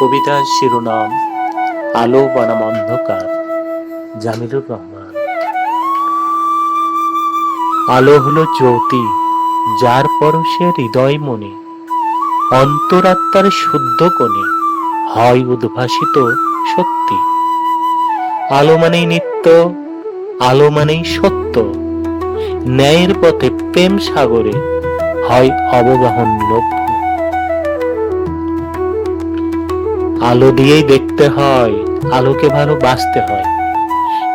কবিতার শিরোনাম, আলো বনাম অন্ধকার, জামিলুর রহমান। আলো হলো জ্যোতি, যার পরশে হৃদয় মনে, অন্তরাত্মার শুদ্ধ কোণে, হয় উদ্ভাসিত সত্যি আলো মানেই নিত্য, আলো মানেই সত্য। ন্যায়ের পথে প্রেম সাগরে, হয় অবগাহন লভ্য আলো দিয়েই দেখতে হয়, আলোকে ভালোবাসতে হয়।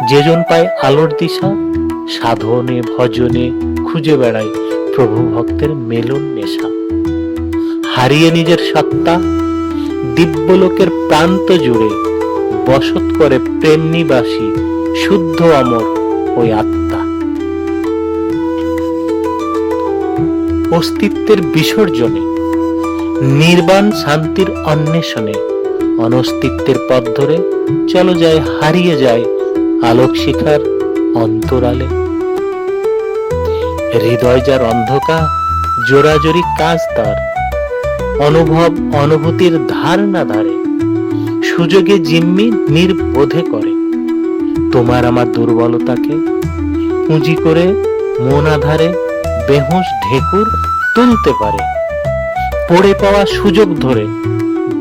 যেজন পায় আলোর দিশা, সাধনে, ভজনে খুঁজে বেড়ায় প্রভু ভক্তের মেলন নেশা। হারিয়ে নিজের সত্তা দিব্যলোকের প্রান্ত জুড়ে বসত করে প্রেম নিবাসী, শুদ্ধ অমর ওই আত্মা। অস্তিত্বের বিসর্জনে, নির্বাণ শান্তির অন্বেষণে অনস্তিত্বের পথ ধরে চলো যায়, হারিয়ে যায় আলোক শিখার অন্তরালে। হৃদয় যার অন্ধকার জোরাজোরি কাজ তার, অনুভব অনুভূতির ধার না ধারে, সুযোগে জিম্মি নির্বোধে করে। তোমার আমার দুর্বলতাকে পুঁজি করে মন আধারে বেহুশ ঢেকুর তুলতে পারে, পড়ে পাওয়া সুযোগ ধরে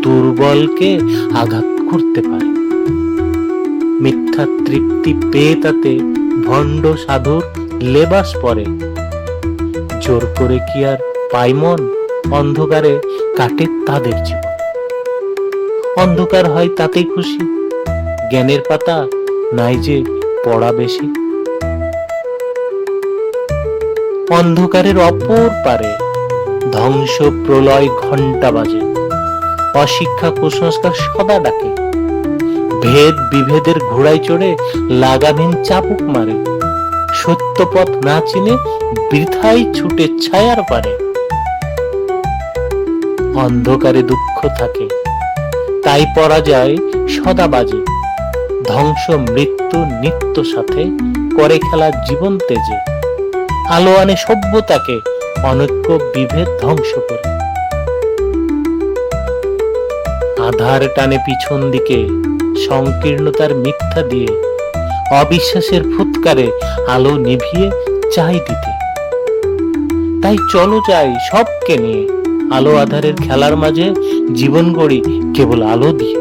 দুর্বলকে আঘাত করতে পারে। মিথ্যা তৃপ্তি পেয়ে তাতে ভণ্ড সাধুর লেবাস পরে জোর করে কি আর পাইমন অন্ধকারে কাটে তাদের জীবন। অন্ধকার হয় তাতেই খুশি। জ্ঞানের পাতা নাই যে পড়া বেশি। অন্ধকারের অপর পারে ধ্বংস প্রলয় ঘণ্টা বাজে। অশিক্ষা, কুসংস্কার সদা ডাকে। ভেদ বিভেদের ঘোড়ায় চড়ে লাগামহীন চাপুক মারে। সত্যপথ না চিনে বৃথাই ছুটে ছায়ার পারে অন্ধকারে দুঃখ থাকে, তাই পরা যায় সদা বাজে। ধ্বংস, মৃত্যু, নিত্য সাথে করে খেলা জীবন তেজে। আলো আনে সভ্যতাকে, অনৈক্য বিভেদ ধ্বংস করে। আধার টানে পিছন দিকে, সংকীর্ণতার মিথ্যা দিয়ে, অবিশ্বাসের ফুৎকারে আলো নিভিয়ে চাই দিতে। তাই চলো যাই সবকে নিয়ে, আলো আধারের খেলার মাঝে জীবন গড়ি কেবল আলো দিয়ে।